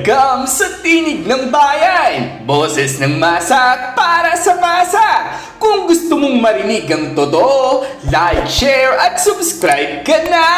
Welcome sa Tinig ng Bayan! Boses ng masa para sa masa! Kung gusto mong marinig ang totoo, like, share at subscribe ka na!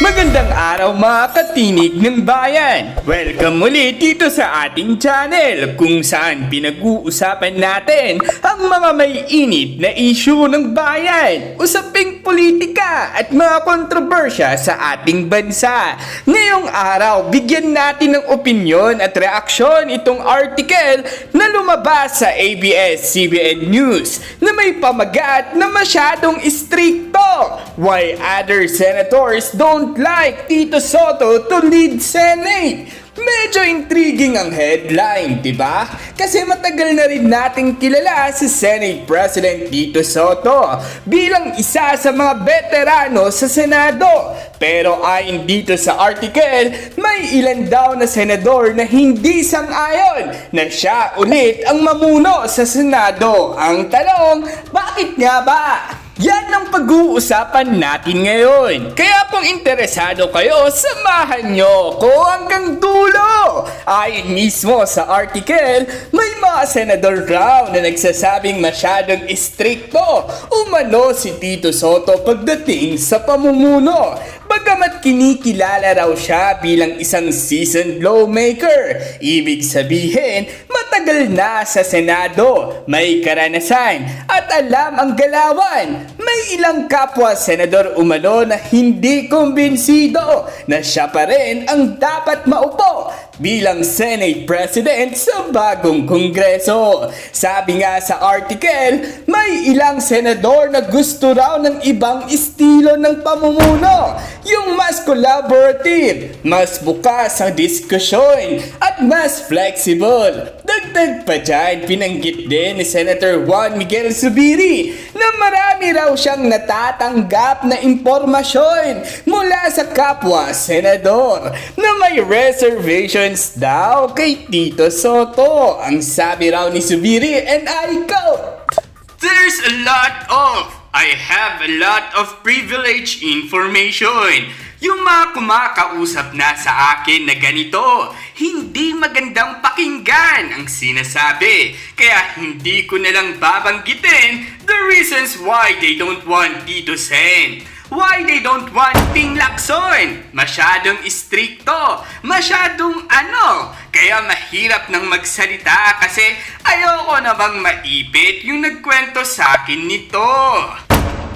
Magandang araw mga katinig ng bayan! Welcome ulit dito sa ating channel kung saan pinag-uusapan natin ang mga may init na issue ng bayan, usaping politika at mga kontrobersya sa ating bansa. Ngayong araw, bigyan natin ng opinyon at reaksyon itong article na lumabas sa ABS-CBN News na may pamagat na masyadong istrikto. Why other senators don't like Tito Soto to lead Senate? Medyo intriguing ang headline, di ba? Kasi matagal na rin nating kilala si Senate President Tito Soto bilang isa sa mga veterano sa Senado. Pero ayon dito sa article, may ilan daw na senador na hindi sang-ayon na siya ulit ang mamuno sa Senado. Ang tanong, bakit nga ba? Yan ang pag-uusapan natin ngayon. Kaya kung interesado kayo, samahan nyo ko hanggang dulo. Ayon mismo sa article, may mga senador raw na nagsasabing masyadong istrikto umano si Tito Soto pagdating sa pamumuno. Bagamat kinikilala raw siya bilang isang seasoned lawmaker, ibig sabihin, matagal na sa Senado, may karanasan at alam ang galawan. May ilang kapwa senador umano na hindi kumbinsido na siya pa rin ang dapat maupo bilang Senate President sa bagong Kongreso. Sabi nga sa article, may ilang senador na gusto raw ng ibang estilo ng pamumuno. Yung mas collaborative, mas bukas ang diskusyon, at mas flexible. Dagdag pa dyan, pinanggit din ni Senator Juan Miguel Zubiri na marami raw siyang natatanggap na impormasyon mula sa kapwa senador na may reservations daw kay Tito Soto. Ang sabi raw ni Zubiri and I quote, There's a lot of, I have a lot of privilege information. Yung mga kumakausap na sa akin na ganito, hindi magandang pakinggan ang sinasabi. Kaya hindi ko nalang babanggitin the reasons why they don't want Tito Sen. Why they don't want Ping Lacson? Masyadong istrikto, masyadong ano. Kaya mahirap nang magsalita kasi ayoko na bang maipit yung nagkwento sa akin nito.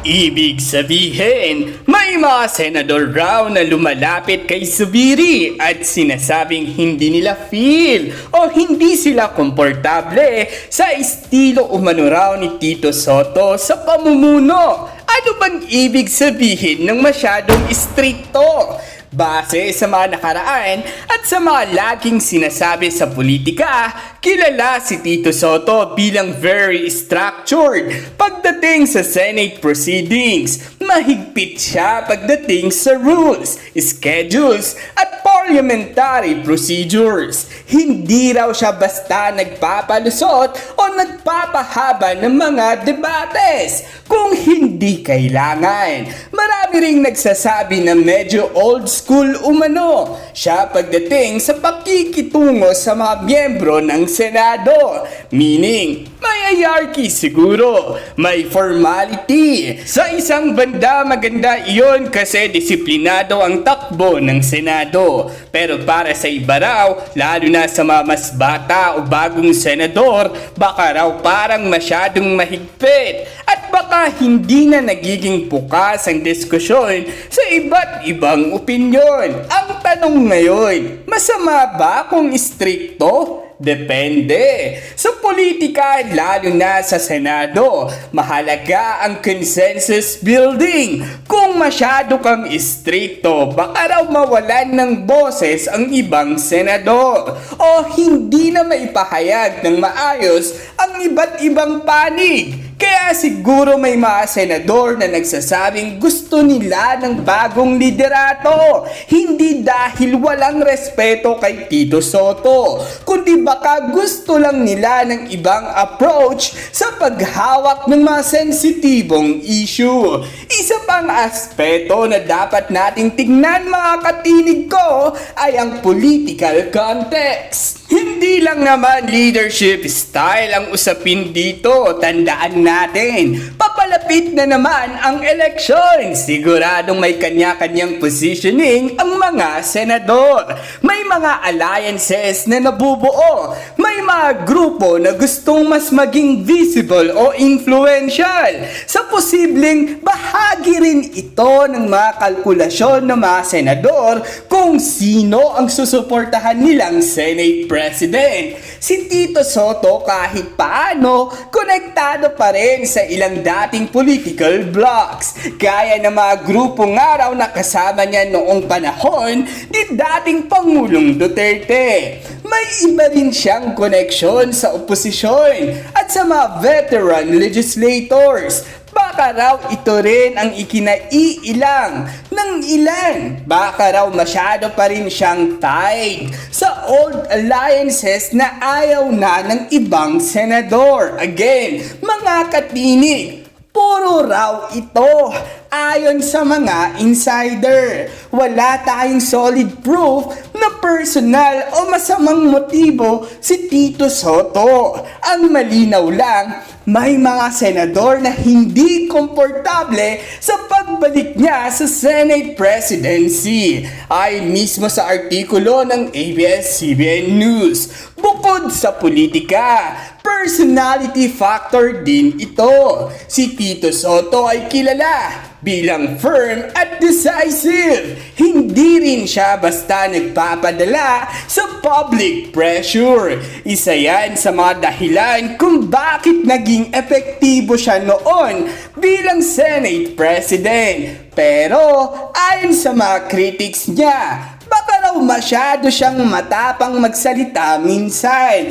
Ibig sabihin, may mga senador raw na lumalapit kay Subiri at sinasabing hindi nila feel o hindi sila komportable sa estilo umano raw ni Tito Soto sa pamumuno. Ano bang ibig sabihin ng masyadong istrikto? Base sa mga nakaraan at sa mga laging sinasabi sa politika, kilala si Tito Soto bilang very structured pagdating sa Senate proceedings. Mahigpit siya pagdating sa rules, schedules at parliamentary procedures. Hindi raw siya basta nagpapalusot o nagpapahaba ng mga debates kung hindi kailangan. Marami ring nagsasabi na medyo old school umano siya pagdating sa pakikitungo sa mga miyembro ng Senado. Meaning, hierarchy siguro, may formality. Sa isang banda maganda iyon kasi disiplinado ang takbo ng Senado. Pero para sa iba raw, lalo na sa mga mas bata o bagong senador, baka raw parang masyadong mahigpit at baka hindi na nagiging bukas ang diskusyon sa iba't ibang opinyon. Ang tanong ngayon, masama ba kung istrikto? Depende. Sa politika, lalo na sa Senado, mahalaga ang consensus building. Kung masyado kang istrikto, baka raw mawalan ng boses ang ibang senador o hindi na maipahayag ng maayos ang iba't ibang panig. Kaya siguro may mga senador na nagsasabing gusto nila ng bagong liderato. Hindi dahil walang respeto kay Tito Soto, kundi baka gusto lang nila ng ibang approach sa paghawak ng mga sensitibong issue. Isa pang aspeto na dapat nating tignan mga katinig ko ay ang political context. Hindi lang naman leadership style ang usapin dito, tandaan natin. Papalapit na naman ang eleksyon. Siguradong may kanya-kanyang positioning ang mga senador. May mga alliances na nabubuo. May mga grupo na gustong mas maging visible o influential. Sa posibleng bahagi rin ito ng mga kalkulasyon ng mga senador kung sino ang susuportahan nilang Senate President. Si Tito Soto kahit paano, konektado pa rin sa ilang dating political blocks. Gaya ng mga grupo nga raw na kasama niya noong panahon ni dating Pangulong Duterte. May iba rin siyang koneksyon sa oposisyon at sa mga veteran legislators. Baka raw ito rin ang ikinaiilang ng ilan. Baka raw masyado pa rin siyang tied sa old alliances na ayaw na ng ibang senador. Again, mga katinig, Puro raw ito ayon sa mga insider. Wala tayong solid proof na personal o masamang motibo si Tito Soto. Ang malinaw lang, may mga senador na hindi komportable sa pagbalik niya sa Senate presidency. Ay mismo sa artikulo ng ABS-CBN News. Bukod sa politika, personality factor din ito. Si Tito Soto ay kilala bilang firm at decisive. Hindi rin siya basta nagpapadala sa public pressure. Isa yan sa mga dahilan kung bakit naging epektibo siya noon bilang Senate President. Pero ayon sa mga critics niya, baka raw masyado siyang matapang magsalita minsan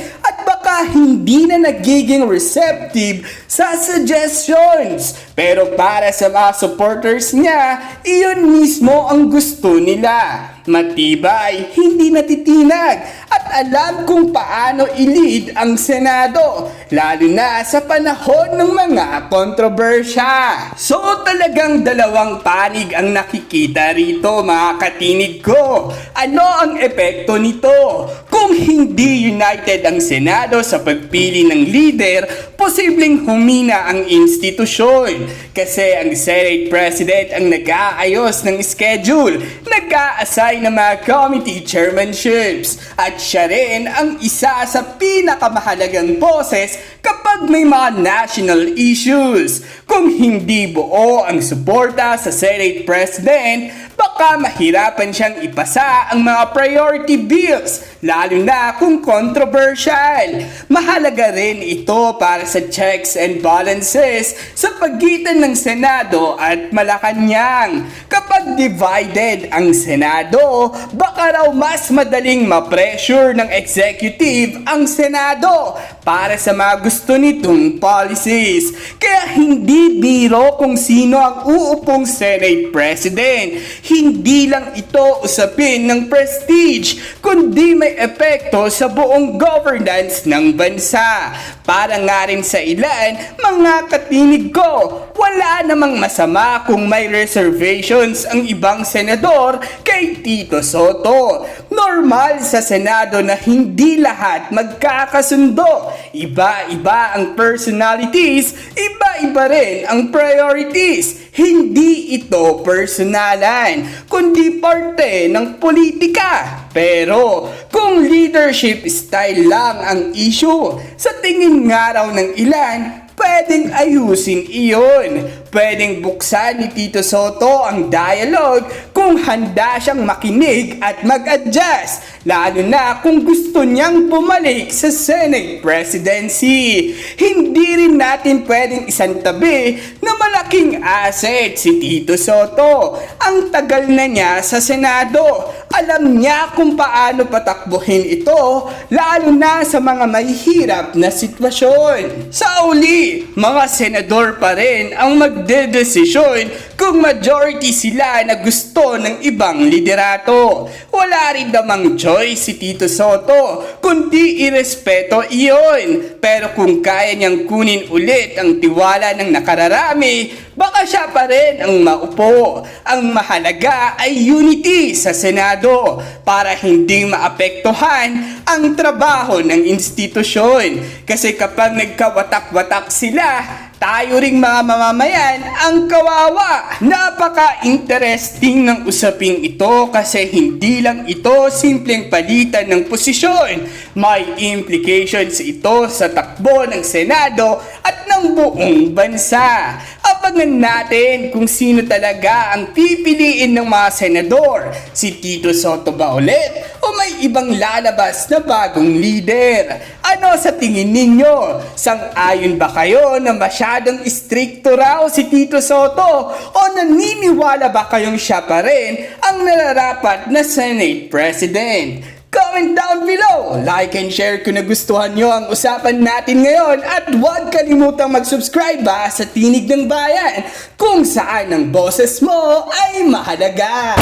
baka hindi na nagiging receptive sa suggestions. Pero para sa mga supporters niya, iyon mismo ang gusto nila. Matibay, hindi natitinag at alam kung paano i-lead ang Senado, lalo na sa panahon ng mga kontrobersya. So talagang dalawang panig ang nakikita rito mga katinig ko. Ano ang epekto nito? Kung hindi united ang Senado sa pagpili ng leader, posibleng humina ang institusyon. Kasi ang Senate President ang nag-aayos ng schedule, nag-a-assign ng mga committee chairmanships, at siya rin ang isa sa pinakamahalagang boses kapag may mga national issues. Kung hindi buo ang suporta sa Senate President, baka mahirapan siyang ipasa ang mga priority bills, lalo na kung controversial. Mahalaga rin ito para sa checks and balances sa pagitan ng Senado at Malacanang. Kapag divided ang Senado, baka raw mas madaling ma-pressure ng executive ang Senado para sa mga gusto nitong policies. Kaya hindi biro kung sino ang uupong Senate President. Hindi lang ito usapin ng prestige, kundi may epekto sa buong governance ng bansa. Para nga rin sa ilan, mga katinig ko, wala namang masama kung may reservations ang ibang senador kay Tito Soto. Normal sa Senado na hindi lahat magkakasundo. Iba-iba ang personalities, iba-iba rin ang priorities. Hindi ito personalan, kundi parte ng politika. Pero kung leadership style lang ang issue, sa tingin nga raw ng ilan, pwedeng ayusin iyon. Pwedeng buksan ni Tito Soto ang dialogue kung handa siyang makinig at mag-adjust, lalo na kung gusto niyang bumalik sa Senate presidency. Hindi rin natin pwedeng isantabi na malaking asset si Tito Soto. Ang tagal na niya sa Senado. Alam niya kung paano patakbuhin ito, lalo na sa mga mahihirap na sitwasyon. Sa uli, mga senador pa rin ang magdedesisyon kung majority sila na gusto ng ibang liderato. Wala rin namang choice si Tito Soto, kundi irespeto iyon. Pero kung kaya niyang kunin ulit ang tiwala ng nakararami, baka siya pa rin ang maupo. Ang mahalaga ay unity sa Senado para hindi maapektuhan ang trabaho ng institusyon. Kasi kapag nagkawatak-watak sila, tayo ring mga mamamayan ang kawawa. Napaka-interesting ng usaping ito kasi hindi lang ito simpleng palitan ng posisyon. May implications ito sa takbo ng Senado at ng buong bansa. Abangan natin kung sino talaga ang pipiliin ng mga senador. Si Tito Soto ba ulit? O may ibang lalabas na bagong leader? Ano sa tingin ninyo? Sang-ayon ba kayo na masyadong stricto raw si Tito Soto? O naniniwala ba kayong siya pa rin ang nararapat na Senate President? Comment down below! Like and share kung nagustuhan nyo ang usapan natin ngayon at huwag kalimutang mag-subscribe ba sa Tinig ng Bayan kung saan ang boses mo ay mahalaga.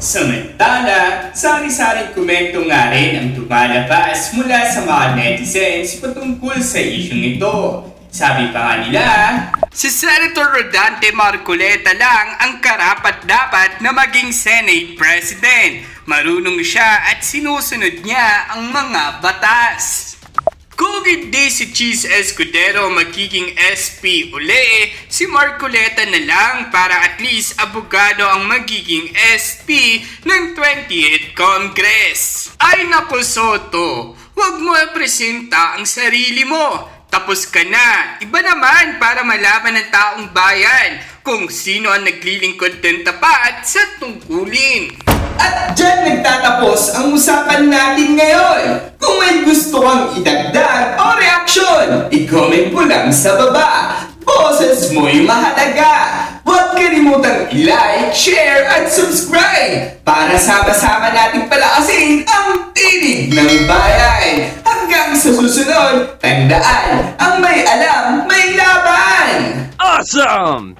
Samantala, sari-saring komento nga rin ang lumalabas mula sa mga netizens patungkol sa isyong ito. Sabi pa nga nila, si Senator Rodante Marcoleta lang ang karapat-dapat na maging Senate President. Marunong siya at sinusunod niya ang mga batas. Kung hindi si Cheese Escudero magiging SP uli, si Marcoleta na lang para at least abogado ang magiging SP ng 20th Congress. Ay naku Soto, huwag mo ipresenta ang sarili mo. Tapos ka na. Iba naman para malaman ng taong bayan kung sino ang naglilingkod ng tapat sa tungkulin. At dyan nagtatapos ang usapan natin ngayon. Kung may gusto kang idagdag o reaksyon, i-comment mo lang sa baba. Boses mo'y mahalaga. Huwag kalimutang i-like, share, at subscribe para sama-sama nating palakasin ang tinig ng bayan. Sa susunod, tandaan, ang may alam, may laban! Awesome!